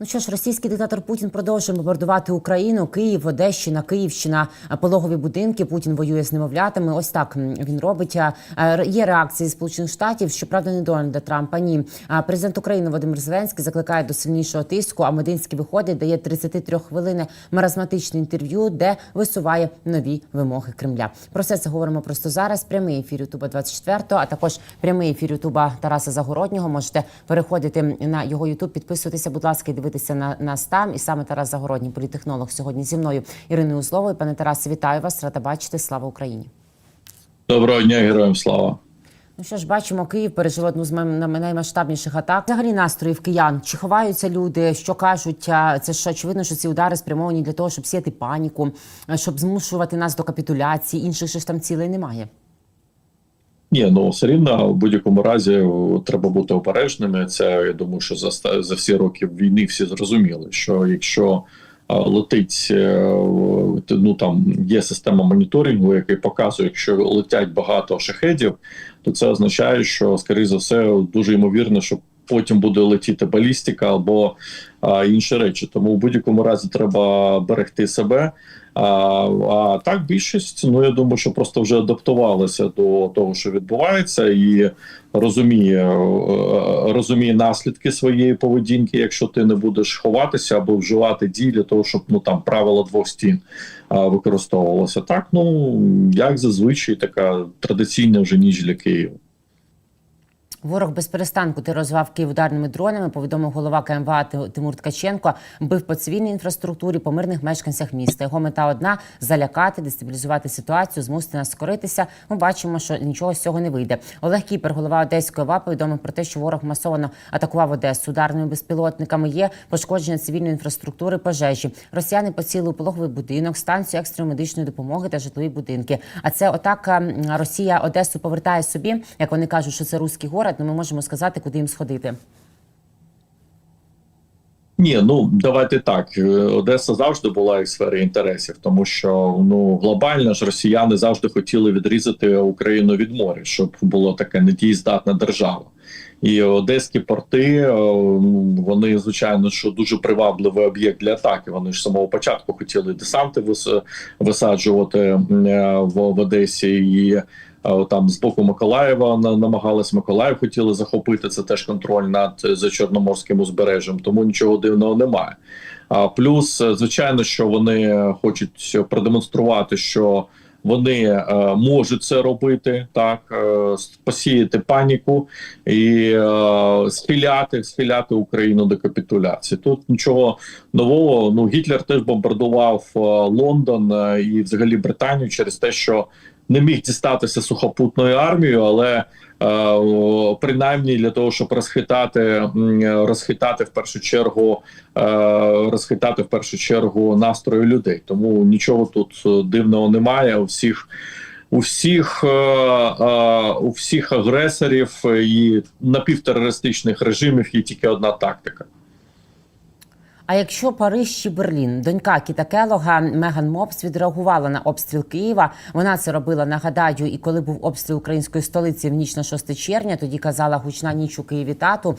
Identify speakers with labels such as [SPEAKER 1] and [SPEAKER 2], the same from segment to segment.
[SPEAKER 1] Ну що ж, російський диктатор Путін продовжує бомбардувати Україну, Київ, Одещина, Київщина, пологові будинки. Путін воює з немовлятами. Ось так він робить. Є реакції Сполучених Штатів, щоправда, не Дональда Трампа. Ні, президент України Володимир Зеленський закликає до сильнішого тиску. А Мединський виходить, дає 33 хвилини маразматичне інтерв'ю, де висуває нові вимоги Кремля. Про все це говоримо просто зараз. Прямий ефір Ютуба 24, а також прямий ефір Ютуба Тараса Загороднього. Можете переходити на його Ютуб, підписуватися, будь ласка, і дивитися на нас там. І саме Тарас Загородній, політехнолог, сьогодні зі мною Іриною Узловою. Пане Тарасе, вітаю вас. Рада бачити. Слава Україні.
[SPEAKER 2] Доброго дня, героям слава.
[SPEAKER 1] Ну що ж, бачимо, Київ пережив одну з наймасштабніших атак. Взагалі настроїв киян. Чи ховаються люди? Що кажуть? Це ж очевидно, що ці удари спрямовані для того, щоб сіяти паніку, щоб змушувати нас до капітуляції. Інших ж там цілей немає.
[SPEAKER 2] Ні, ну все рівно в будь-якому разі треба бути обережними. Це я думаю, що за за всі роки війни всі зрозуміли, що якщо летить, е, ну там є система моніторингу, який показує, якщо летять багато шахедів, то це означає, що скоріше за все дуже ймовірно, що потім буде летіти балістика або а, інші речі. Тому в будь-якому разі треба берегти себе. А, а так більшість, ну я думаю, що просто вже адаптувалися до того, що відбувається, і розуміє, е, розуміє наслідки своєї поведінки, якщо ти не будеш ховатися або вживати дій для того, щоб ну там правило двох стін використовувалося. Так, ну як зазвичай, така традиційна вже ніч для Києва.
[SPEAKER 1] Ворог без перестанку тероризував Київ ударними дронами. Повідомив голова КМВА Ти- Тимур Ткаченко. Бив по цивільній інфраструктурі, по мирних мешканцях міста. Його мета одна залякати, дестабілізувати ситуацію, змусити нас скоритися. Ми бачимо, що нічого з цього не вийде. Олег Кіпер, голова Одеської ОВА, повідомив про те, що ворог масово атакував Одесу ударними безпілотниками. Є пошкодження цивільної інфраструктури, пожежі. Росіяни поцілили пологовий будинок, станцію екстреної медичної допомоги та житлові будинки. А це атака м, Росія Одесу повертає собі. Як вони кажуть, що це руський город. Ну ми можемо сказати, куди їм сходити.
[SPEAKER 2] Ні, ну давайте так. Е, Одеса завжди була в сфері інтересів, тому що ну глобально ж росіяни завжди хотіли відрізати Україну від моря, щоб було таке недієздатна держава. І одеські порти е, вони звичайно що дуже привабливий об'єкт для атаки. Вони ж самого початку хотіли десанти висаджувати е, в Одесі і. Там з боку Миколаєва на- намагались Миколаїв хотіли захопити це теж контроль над е, за Чорноморським узбережжям, тому нічого дивного немає. А плюс, е, звичайно, що вони хочуть продемонструвати, що вони е, можуть це робити, так е, посіяти паніку і е, схиляти, схиляти Україну до капітуляції. Тут нічого нового. Ну Гітлер теж бомбардував е, Лондон е, і взагалі Британію через те, що не міг дістатися сухопутною армією, але е, принаймні для того, щоб розхитати, розхитати в першу чергу, е, розхитати в першу чергу настрої людей. Тому нічого тут е, дивного немає. У всіх у всіх, е, е, у всіх агресорів і напівтерористичних режимів є тільки одна тактика.
[SPEAKER 1] А якщо Париж чи Берлін, донька Кіта Келога Меган Мопс відреагувала на обстріл Києва. Вона це робила, нагадаю, і коли був обстріл української столиці в ніч на 6 червня, тоді казала гучна ніч у Києві тату.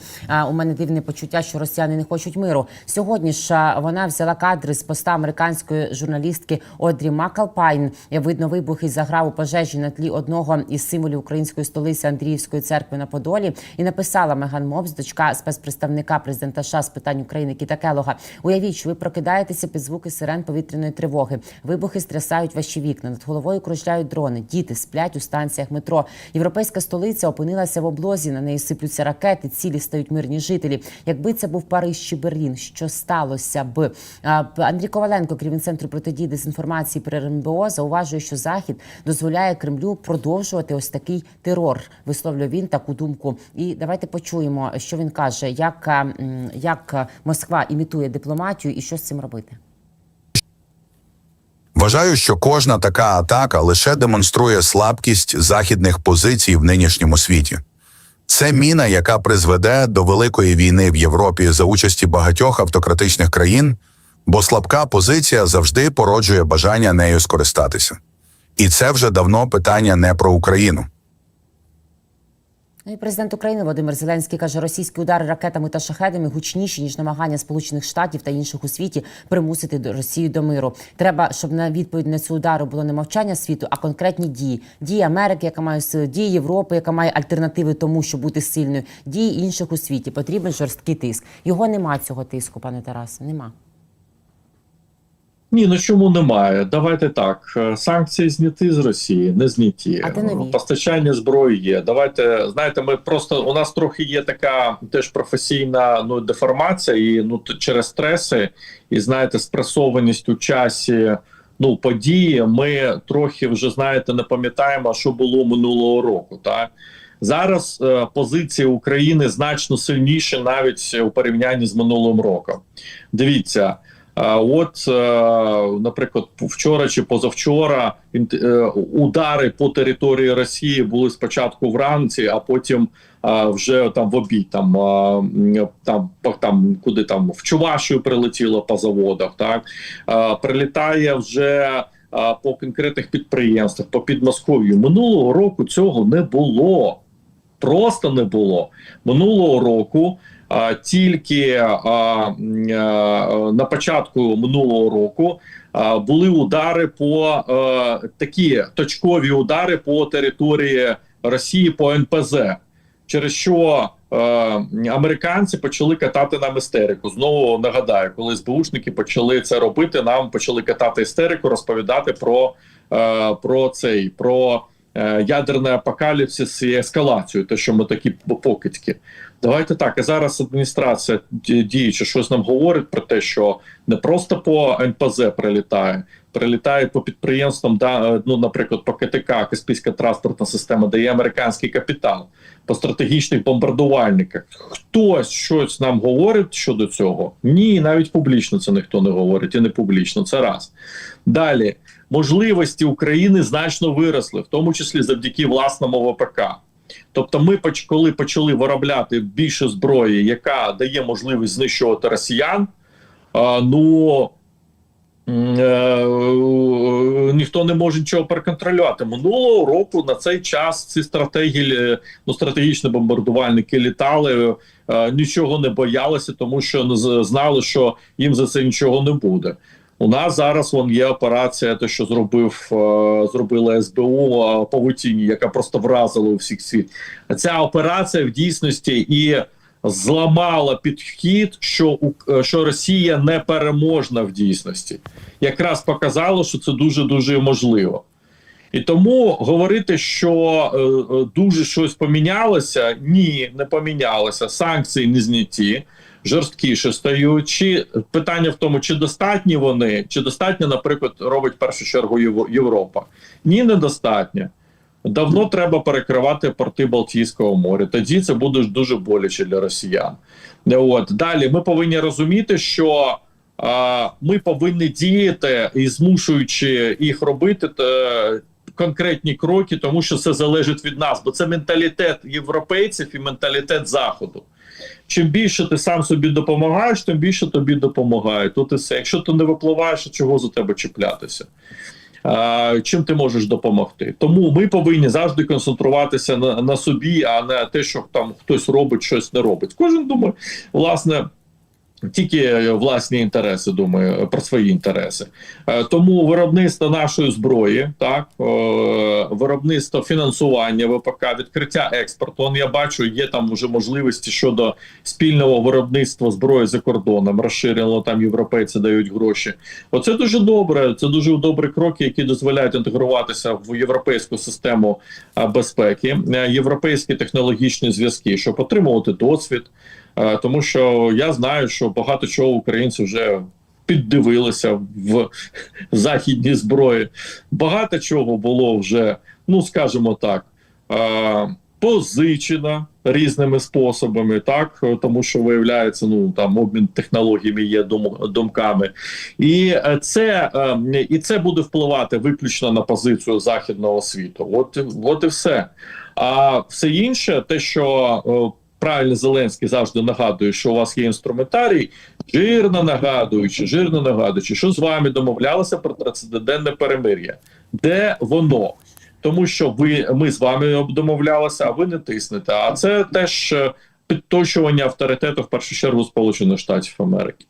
[SPEAKER 1] У мене дивне почуття, що росіяни не хочуть миру. Сьогодні ж вона взяла кадри з поста американської журналістки Одрі Макалпайн. Видно вибухи заграв у пожежі на тлі одного із символів української столиці Андріївської церкви на Подолі. І написала Меган Мопс, дочка спецпредставника президента США з питань України Кіта Келога. Уявіть, що ви прокидаєтеся під звуки сирен повітряної тривоги. Вибухи стрясають ваші вікна. Над головою кружляють дрони. Діти сплять у станціях метро. Європейська столиця опинилася в облозі. На неї сиплються ракети. Цілі стають мирні жителі. Якби це був Париж чи Берлін, що сталося б? Андрій Коваленко, керівник центру протидії дезінформації при РНБО, зауважує, що Захід дозволяє Кремлю продовжувати ось такий терор. Висловлює він таку думку. І давайте почуємо, що він каже, як, як Москва імітує дипломатію і що з цим робити.
[SPEAKER 3] Вважаю, що кожна така атака лише демонструє слабкість західних позицій в нинішньому світі. Це міна, яка призведе до великої війни в Європі за участі багатьох автократичних країн, бо слабка позиція завжди породжує бажання нею скористатися. І це вже давно питання не про Україну.
[SPEAKER 1] Ну і президент України Володимир Зеленський каже, російські удари ракетами та шахедами гучніші ніж намагання Сполучених Штатів та інших у світі примусити Росію до миру. Треба, щоб на відповідь на ці удари було не мовчання світу, а конкретні дії. Дії Америки, яка має сили, дії Європи, яка має альтернативи тому, щоб бути сильною. Дії інших у світі. Потрібен жорсткий тиск. Його нема цього тиску, пане Тарасе. Нема.
[SPEAKER 2] Ні, ну чому немає? Давайте так. е, Санкції зняті з Росії, не зняті.
[SPEAKER 1] А?
[SPEAKER 2] Постачання зброї є. Давайте знаєте, ми просто у нас трохи є така теж професійна ну деформація, і ну через стреси, і знаєте, спресованість у часі. Ну, події, ми трохи вже знаєте, не пам'ятаємо, що було минулого року. Так зараз е, позиція України значно сильніше, навіть у порівнянні з минулим роком. Дивіться, От, е, наприклад, вчора чи позавчора е, удари по території Росії були спочатку вранці, а потім вже там в обід, там, там, там куди там в Чувашію прилетіло по заводах. Так прилітає вже по конкретних підприємствах, по Підмосков'ю. Минулого року цього не було. Просто не було минулого року. Тільки а, на початку минулого року були удари по такі точкові удари по території Росії по НПЗ, через що е, американці почали катати нам істерику. Знову нагадаю, коли СБУшники почали це робити, нам почали катати істерику, розповідати про, е, про цей про е, ядерний апокаліпсис і ескалацію, те, що ми такі покидьки. Давайте так. І зараз адміністрація ді- діюча щось нам говорить про те, що не просто по НПЗ прилітає, прилітає по підприємствам, да, е, ну, наприклад, по КТК, Каспійська транспортна система, де є американський капітал, по стратегічних бомбардувальниках. Хтось щось нам говорить щодо цього? Ні, навіть публічно це ніхто не говорить, і не публічно. Це раз. Далі можливості України значно виросли, в тому числі завдяки власному ВПК. Тобто, ми коли почали виробляти більше зброї, яка дає можливість знищувати росіян, ну е, ніхто не може нічого переконтролювати. Минулого року на цей час ці стратегії, е, ну стратегічні бомбардувальники літали, е, нічого не боялися, тому що знали, що їм за це нічого не буде. У нас зараз вон є операція, те, що зробив е, зробила СБУ е, павутіні, яка просто вразила у всіх світ. Ця операція в дійсності і зламала підхід, що у- е, що Росія не переможна в дійсності, якраз показало, що це дуже дуже можливо. І тому говорити, що е, е, дуже щось помінялося, ні, не помінялося. Санкції не зняті, жорсткіше стають. Чи питання в тому, чи достатні вони, чи достатньо, наприклад, робить в першу чергу Єв- Європа? Ні, недостатньо. Давно треба перекривати порти Балтійського моря. Тоді це буде дуже боляче для росіян. От далі ми повинні розуміти, що ми повинні діяти і змушуючи їх робити конкретні кроки, тому що це залежить від нас, бо це менталітет європейців і менталітет заходу. Чим більше ти сам собі допомагаєш, тим більше тобі допомагають. Тут і все. Якщо ти не випливаєш, чого за тебе чіплятися? А, чим ти можеш допомогти? Тому ми повинні завжди концентруватися на, на собі, а не те, що там хтось робить, щось не робить. Кожен думає, власне. Тільки власні інтереси думаю про свої інтереси, Е, тому виробництво нашої зброї, так е, виробництво фінансування ВПК, відкриття експорту. Он я бачу, є там вже можливості щодо спільного виробництва зброї за кордоном. Розширено там європейці дають гроші. Оце дуже добре. Це дуже добрі кроки, які дозволяють інтегруватися в європейську систему е, безпеки, е, європейські технологічні зв'язки, щоб отримувати досвід. Е, Тому що я знаю, що багато чого українці вже піддивилися в західній зброї. Багато чого було вже, ну скажімо так, е, позичено різними способами, так тому що виявляється, ну там обмін технологіями є думками, і е, це і це буде впливати виключно на позицію західного світу. От, от і все. А все інше, те, що правильно Зеленський завжди нагадує, що у вас є інструментарій, жирно нагадуючи, жирно нагадуючи, що з вами домовлялося про трансцендентне перемир'я. Де воно? тому що ви ми з вами домовлялися, а ви не тиснете. А це теж е, підточування авторитету в першу чергу Сполучених Штатів Америки.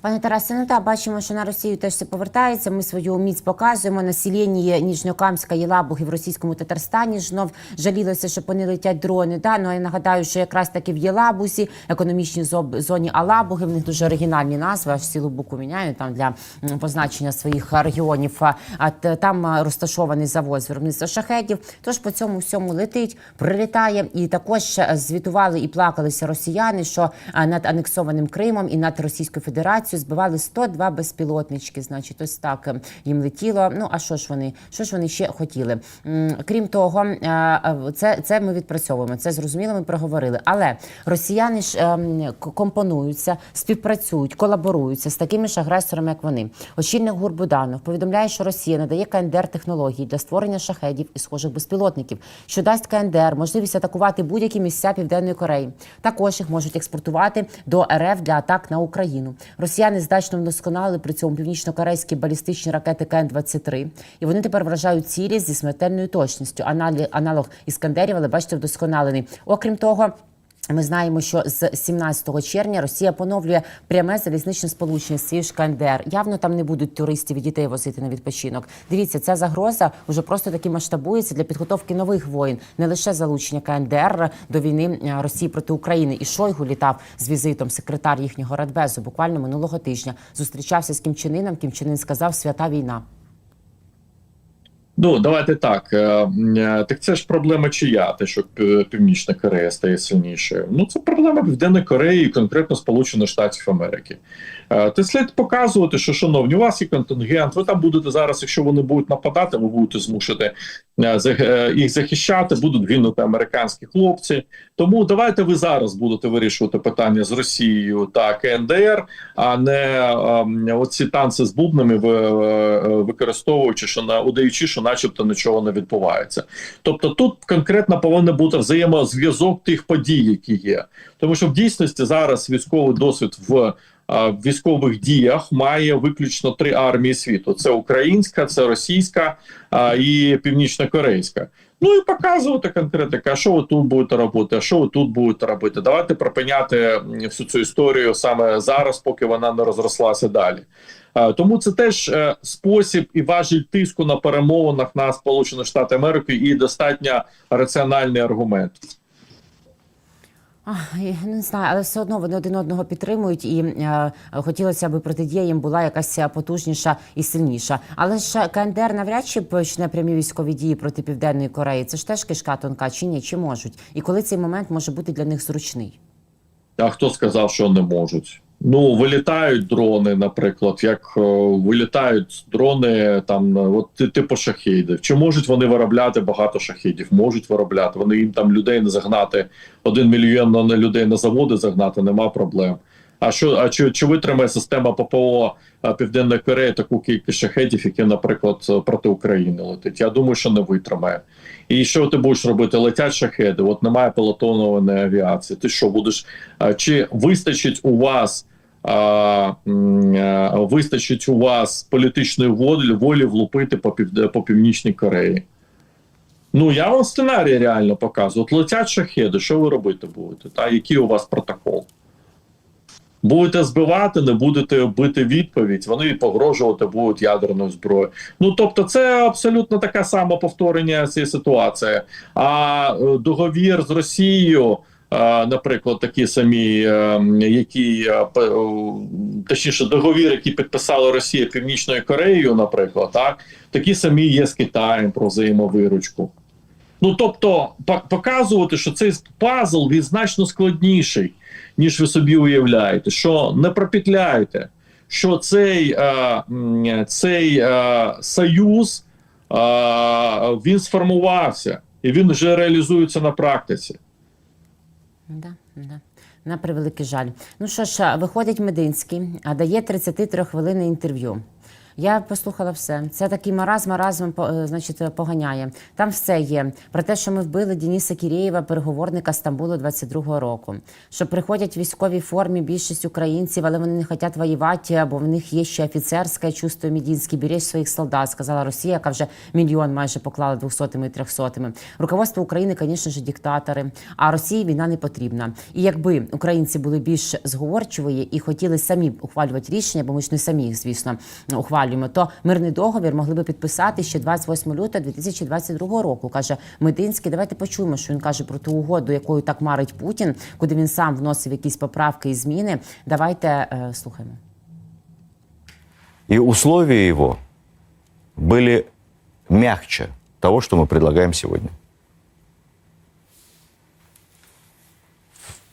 [SPEAKER 1] Пане Тарасе, ну так, бачимо, що на Росію теж все повертається. Ми свою міць показуємо. Населення Ніжньокамська Єлабуги в російському Татарстані знов жалілося, що по не летять дрони. Да? Ну, я нагадаю, що якраз таки в Єлабусі, економічній зоні Алабуги, в них дуже оригінальні назви, аж цілу букву міняють там для позначення своїх регіонів. А, там розташований завод виробництва шахедів. Тож по цьому всьому летить, прилітає. І також е, звітували і плакалися росіяни, що над анексованим Кримом і над Російською Федерацією збивали 102 безпілотнички. Значить, ось так е, їм летіло. Ну а що ж вони? Що ж вони ще хотіли? Крім того, е, е, це, це ми відпрацьовуємо. Це зрозуміло, ми проговорили. Але росіяни ж ем, компонуються, співпрацюють, колаборуються з такими ж агресорами, як вони. Очільник ГУР Буданов повідомляє, що Росія надає КНДР технології для створення шахедів і схожих безпілотників, що дасть КНДР можливість атакувати будь-які місця Південної Кореї. Також їх можуть експортувати до РФ для атак на Україну. Росіяни здачно вдосконали при цьому північно-корейські балістичні ракети КН-23, і вони тепер вражають цілі зі смертельною точністю. Аналог іскандерів, але бачите, вдосконалений. Окрім того. Ми знаємо, що з 17 червня Росія поновлює пряме залізничне сполучення з цією КНДР. Явно там не будуть туристів і дітей возити на відпочинок. Дивіться, ця загроза вже просто таки масштабується для підготовки нових воїн, не лише залучення КНДР до війни е, Росії проти України. І Шойгу літав з візитом секретар їхнього радбезу. Буквально минулого тижня зустрічався з Кім Чен Іном. Кім Чен Ін сказав свята війна.
[SPEAKER 2] Ну давайте так. е, е, Так це ж проблема чия, те, що Північна Корея стає сильнішою. Ну це проблема Південної Кореї, і конкретно Сполучених Штатів Америки. Е, Ти слід показувати, що шановні, у вас є контингент. Ви там будете зараз, якщо вони будуть нападати, ви будете змушити їх захищати, будуть гинути американські хлопці. Тому давайте ви зараз будете вирішувати питання з Росією та КНДР, а не оці танці з бубнами ви, використовуючи, що на удаючи, що начебто нічого не відбувається. Тобто тут конкретно повинен бути взаємозв'язок тих подій, які є, тому що в дійсності зараз військовий досвід в військових діях має виключно три армії світу: це українська, це російська і північно-корейська. Ну і показувати конкретика, що ви тут будете робити, а що ви тут будете робити. Давайте припиняти всю цю історію саме зараз, поки вона не розрослася далі. Е, Тому це теж е, спосіб і важіль тиску на перемовинах на Сполучені Штати Америки і достатньо раціональний аргумент.
[SPEAKER 1] Я не знаю, але все одно вони один одного підтримують, і е, хотілося б протидія їм була якась потужніша і сильніша. Але ж КНДР навряд чи почне прямі військові дії проти Південної Кореї. Це ж теж кишка тонка, чи ні? Чи можуть? І коли цей момент може бути для них зручний?
[SPEAKER 2] А хто сказав, що не можуть? Ну, вилітають дрони, наприклад, як е, вилітають дрони там, е, от типу шахідів. Чи можуть вони виробляти багато шахідів? Можуть виробляти. Вони їм там людей не загнати, один мільйон на людей на заводи загнати, нема проблем. А що, а чи, чи витримає система ППО е, Південної Кореї таку кількість шахедів, які, наприклад, проти України летить? Я думаю, що не витримає. І що ти будеш робити? Летять шахеди, от немає пілотованої авіації. Ти що будеш? Чи вистачить у вас? А, вистачить у вас політичної волі волі влупити по пів по північній Кореї? Ну я вам сценарій реально показую. От летять шахеди, що ви робити будете? Та який у вас протокол? Будете збивати, не будете бити відповідь, вони погрожувати будуть ядерною зброєю. Ну тобто, це абсолютно таке саме повторення цієї ситуації. А е, договір з Росією, е, наприклад, такі самі, е, які точніше, договір, який підписала Росія Північною Кореєю, наприклад, так такі самі є з Китаєм про взаємовиручку. Ну тобто, по- показувати, що цей пазл він значно складніший, ніж ви собі уявляєте, що не пропетляйте, що цей, е, цей е, союз е, він сформувався і він вже реалізується на практиці.
[SPEAKER 1] Да, да. На превеликий жаль. Ну що ж, виходить Мединський, а дає 33 хвилини інтерв'ю. Я послухала все. Це такий маразм, маразм е, значить, поганяє. Там все є. Про те, що ми вбили Дениса Кірєєва, переговорника Стамбулу 22-го року. Що приходять в військовій формі більшість українців, але вони не хочуть воювати, бо в них є ще офіцерське чувство медінське, беречь своїх солдат, сказала Росія, яка вже мільйон майже поклала 200-ми і 300-ми. Руководство України, звісно ж, диктатори. А Росії війна не потрібна. І якби українці були більш зговорчиві і хотіли самі ухвалювати рішення, бо ми ж не самі їх, звісно, ухвалюємо, то мирний договір могли би підписати ще 28 лютого 2022 року. Каже Мединський. Давайте почуємо, що він каже про ту угоду, якою так марить Путін, куди він сам вносив якісь поправки і зміни. Давайте е, слухаємо.
[SPEAKER 4] И условия его были мягче того, что мы предлагаем сегодня.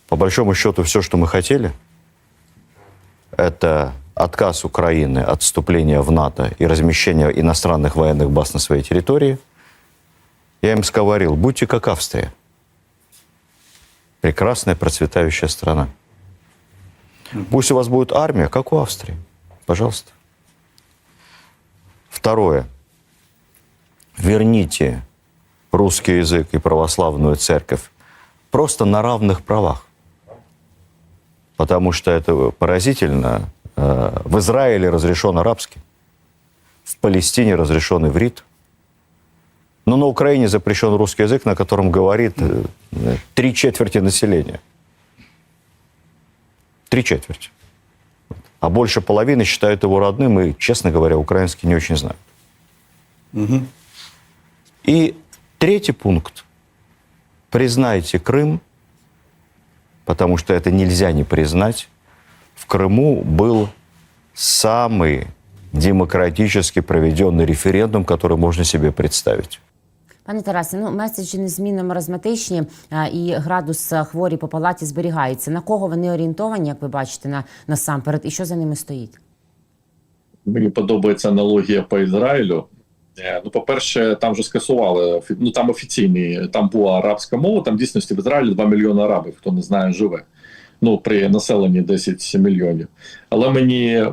[SPEAKER 4] По большому счету, все, что мы хотели, это отказ Украины от вступления в НАТО и размещения иностранных военных баз на своей территории. Я им говорил, будьте как Австрия. Прекрасная, процветающая страна. Пусть у вас будет армия, как у Австрии. Пожалуйста. Второе. Верните русский язык и православную церковь просто на равных правах. Потому что это поразительно. Э, В Израиле разрешен арабский, в Палестине разрешен иврит. Но на Украине запрещен русский язык, на котором говорит э, три четверти населения. Три четверти. А больше половины считают его родным и, честно говоря, украинский не очень знают. И третий пункт. Признайте Крым, потому что это нельзя не признать. В Крыму был самый демократически проведенный референдум, который можно себе представить.
[SPEAKER 1] Пане Тарасе, ну меседжі незмінно маразматичні а, і градус а, хворі по палаті зберігається. На кого вони орієнтовані, як ви бачите, на насамперед, і що за ними стоїть?
[SPEAKER 2] Мені подобається аналогія по Ізраїлю. Е, Ну, по-перше, там вже скасували офі- ну там офіційний, там була арабська мова. Там в дійсності в Ізраїлі 2 мільйони арабів, хто не знає, живе. Ну, при населенні 10 мільйонів. Але мені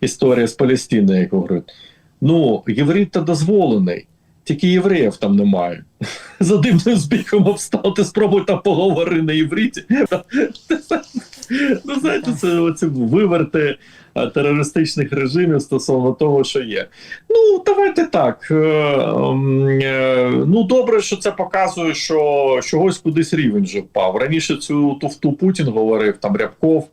[SPEAKER 2] історія з Палестини, як говорить. Ну, єврит та дозволений, тільки євреїв там немає. За дивним збігом обставити, спробуй там поговори на євриті. Ну, знаєте, це оці виверти е, терористичних режимів стосовно того, що є. Ну, давайте так. е, м, е, Ну, добре, що це показує, що чогось кудись рівень вже впав. Раніше цю туфту Путін говорив, там Рябков,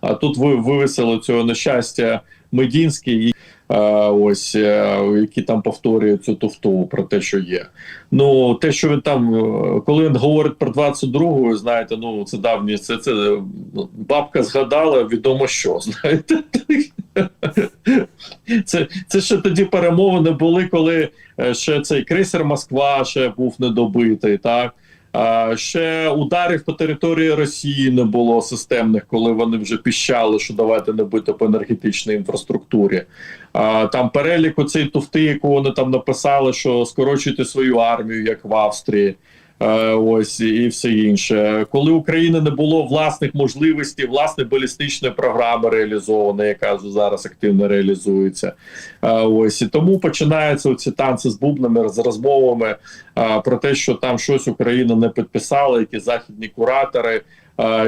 [SPEAKER 2] а тут ви вивесили цього нещастя Медінський. Е, Ось е, які там повторюють цю туфту про те, що є. Ну, те, що він там, е, коли він говорить про 22-го, знаєте, ну це давні, це, це бабка згадала, відомо що, знаєте. Це, це ще тоді перемовини були, коли ще цей крейсер Москва ще був недобитий, так. Ще ударів по території Росії не було системних, коли вони вже піщали, що давайте не бити по енергетичній інфраструктурі. Там перелік оцей туфти, яку вони там написали, що скорочуйте свою армію, як в Австрії. Е, Ось і все інше. Коли України не було власних можливостей, власної балістичної програми реалізованої, яка зараз активно реалізується. Е, Ось і тому починаються ці танці з бубнами, з розмовами е, про те, що там щось Україна не підписала, які західні куратори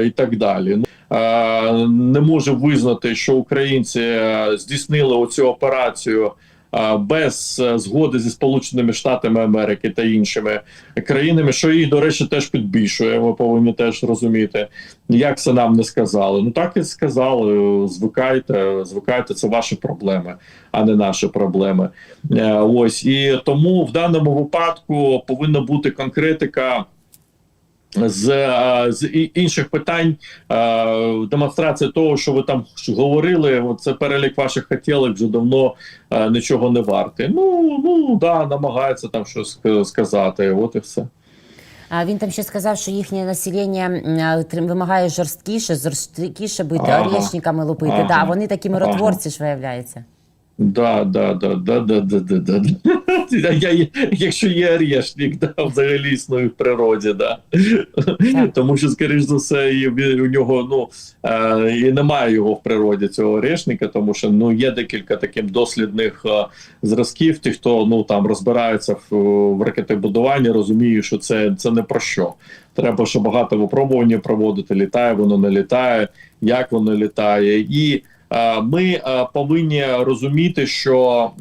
[SPEAKER 2] і так далі. Ну, Не можу визнати, що українці здійснили оцю операцію. Без е, згоди зі Сполученими Штатами Америки та іншими країнами, що їх, до речі, теж підбільшує. Ми повинні теж розуміти, як це нам не сказали. Ну так і сказали. Звикайте, звикайте, це ваші проблеми, а не наші проблеми. Е, Ось і тому в даному випадку повинна бути конкретика. З, е, з інших питань е, демонстрація того, що ви там говорили, це перелік ваших хотілок вже давно е, нічого не вартий. Ну ну да, намагається там щось сказати. От і все.
[SPEAKER 1] А він там ще сказав, що їхнє населення вимагає жорсткіше, жорсткіше бити,
[SPEAKER 2] Ага.
[SPEAKER 1] орєшниками лупити.
[SPEAKER 2] Ага.
[SPEAKER 1] Да, вони такі
[SPEAKER 2] Ага.
[SPEAKER 1] миротворці ж виявляється.
[SPEAKER 2] Да, да, да, да, да, да, да, да. Я, я, якщо є орешник, да, взагалі існує в природі, да. Тому що, скоріш за все, і у нього ну е, і немає його в природі цього орешника, тому що ну є декілька таких дослідних е, зразків. Ті, хто ну там розбирається в, в ракетобудуванні, розуміє, що це, це не про що. Треба ще багато випробувань проводити. Літає, воно не літає, як воно літає, і ми е, повинні розуміти, що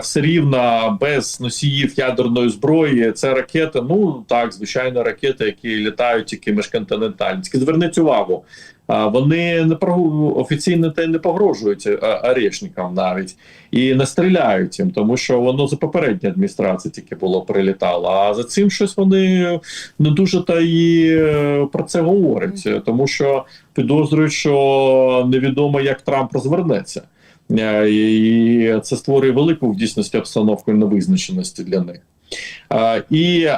[SPEAKER 2] все рівно без носіїв ядерної зброї це ракети. Ну так, звичайно, ракети, які літають тільки міжконтинентальні. Зверніть увагу. А, Вони не офіційно те не погрожують орешникам навіть і не стріляють їм, тому що воно за попередньої адміністрації тільки було прилітало. А за цим щось вони не дуже та і е, про це говорять, тому що підозрюють, що невідомо як Трамп розвернеться. Е, І це створює велику в дійсності обстановку невизначеності для них. І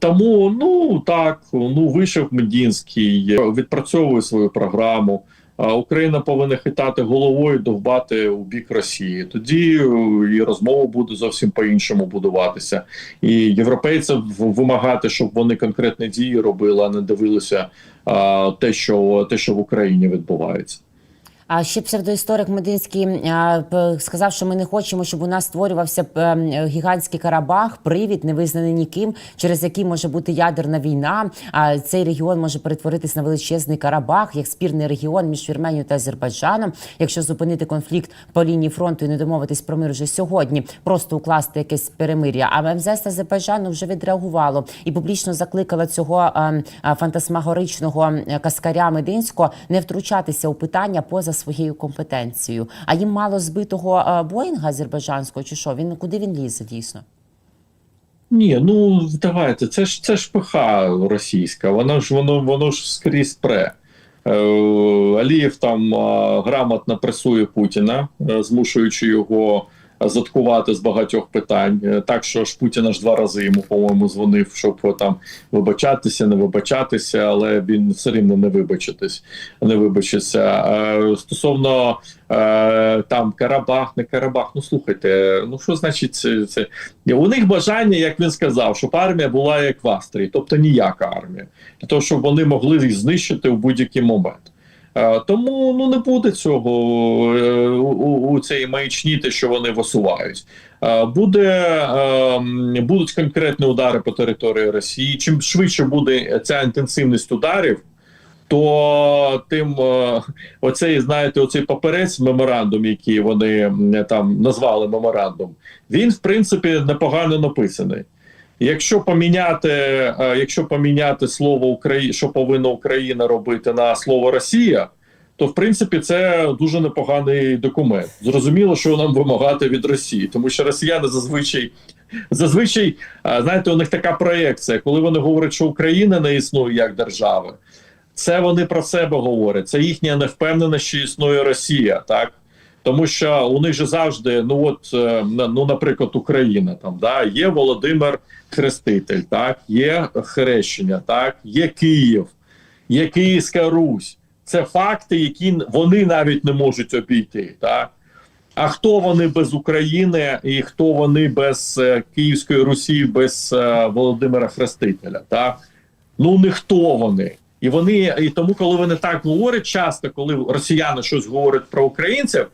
[SPEAKER 2] тому, ну так, ну вийшов Медінський, відпрацьовує свою програму. Україна повинна хитати головою, довбати у бік Росії. Тоді е, і розмова буде зовсім по-іншому будуватися. І європейців в- вимагати, щоб вони конкретні дії робили, а не дивилися а, те, що те, що в Україні відбувається.
[SPEAKER 1] А ще псевдоісторик Мединський сказав, що ми не хочемо, щоб у нас створювався гігантський Карабах, привід, не визнаний ніким, через який може бути ядерна війна. А цей регіон може перетворитись на величезний Карабах, як спірний регіон між Вірменією та Азербайджаном. Якщо зупинити конфлікт по лінії фронту і не домовитись про мир вже сьогодні, просто укласти якесь перемир'я. А МЗС Азербайджану вже відреагувало і публічно закликала цього ем, фантасмагоричного каскаря Мединського не втручатися у питання поза своєю компетенцією. А їм мало збитого е, Боїнга азербайджанського чи що? Він куди він лізе дійсно?
[SPEAKER 2] Ні, ну давайте, це ж це ж пиха російська. Воно ж воно воно ж скрізь пре. Е, Алієв там е, грамотно пресує Путіна, змушуючи його заткувати з багатьох питань. Е, Так що ж Путін аж два рази йому, по-моєму, дзвонив, щоб е, там вибачатися, не вибачатися, але він все рівно не вибачитись, не вибачиться. Е, Стосовно там Карабах, не Карабах. Ну слухайте, ну що значить це? У них бажання, як він сказав, щоб армія була як в Австрії, тобто ніяка армія, для того, щоб вони могли їх знищити в будь-який момент. Е, Тому ну не буде цього е, у, у, цієї маячні, те, що вони висувають. Е, Буде е, будуть конкретні удари по території Росії. Чим швидше буде ця інтенсивність ударів, то тим оцей, знаєте, оцей паперець меморандум, який вони там назвали меморандум, він в принципі непогано написаний. Якщо поміняти, е, якщо поміняти слово Україна, що повинна Україна робити на слово Росія, то в принципі це дуже непоганий документ. Зрозуміло, що нам вимагати від Росії, тому що росіяни зазвичай зазвичай е, знаєте, у них така проекція, коли вони говорять, що Україна не існує як держава. Це вони про себе говорять. Це їхня невпевненість, що існує Росія, так тому що у них же завжди, ну от е, ну, наприклад, Україна там да є Володимир Хреститель, так є хрещення, так є Київ, є Київська Русь. Це факти, які вони навіть не можуть обійти. Так а хто вони без України, і хто вони без е, Київської Русі, без е, Володимира Хрестителя? Так ну ніхто вони. І вони і тому, коли вони так говорять, часто, коли росіяни щось говорять про українців,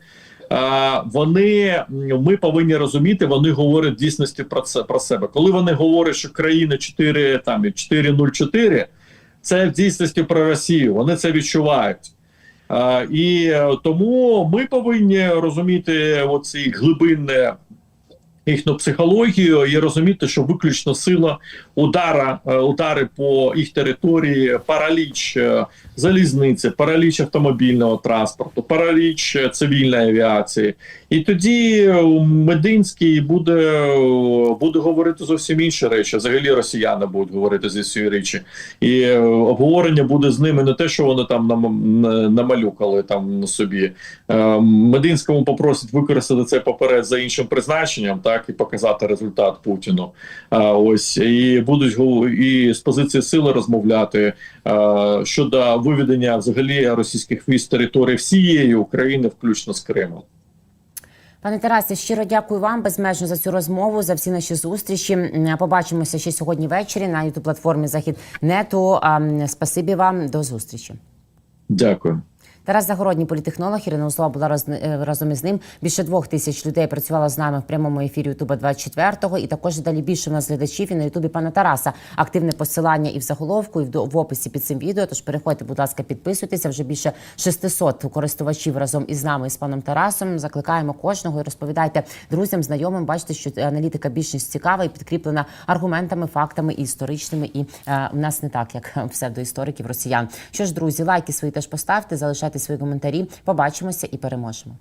[SPEAKER 2] вони ми повинні розуміти, вони говорять в дійсності про це про себе. Коли вони говорять, що країна 4 там 404, це в дійсності про Росію. Вони це відчувають. І е, тому ми повинні розуміти оці глибинне їхню психологію і розуміти, що виключно сила удара, е, удари по їх території, параліч е, залізниці, параліч автомобільного транспорту, параліч е, цивільної авіації. І тоді Мединський буде, буде говорити зовсім інші речі. Взагалі росіяни будуть говорити зі цієї речі. І обговорення буде з ними не те, що вони там нам намалюкали там собі. Мединському попросять використати цей паперець за іншим призначенням, так і показати результат Путіну. А ось і будуть і з позиції сили розмовляти е, щодо виведення взагалі російських військ з території всієї України, включно з Кримом.
[SPEAKER 1] Пане Тарасе, щиро дякую вам безмежно за цю розмову, за всі наші зустрічі. Побачимося ще сьогодні ввечері на youtube платформі Захід Нету. А, Спасибі вам, до зустрічі.
[SPEAKER 2] Дякую.
[SPEAKER 1] Тарас Загородній політехнолог Ірина Услова була роз- е, разом із ним. Більше двох тисяч людей працювало з нами в прямому ефірі Ютуба 24-го. І також далі більше у нас глядачів і на Ютубі пана Тараса. Активне посилання і в заголовку, і в, описі під цим відео. Тож переходьте, будь ласка, підписуйтеся. Вже більше 600 користувачів разом із нами і з паном Тарасом. Закликаємо кожного і розповідайте друзям, знайомим. Бачите, що аналітика більшість цікава і підкріплена аргументами, фактами і історичними. І е, в нас не так, як псевдоісториків росіян. Що ж, друзі, лайки свої теж поставте, свої коментарі. Побачимося і переможемо.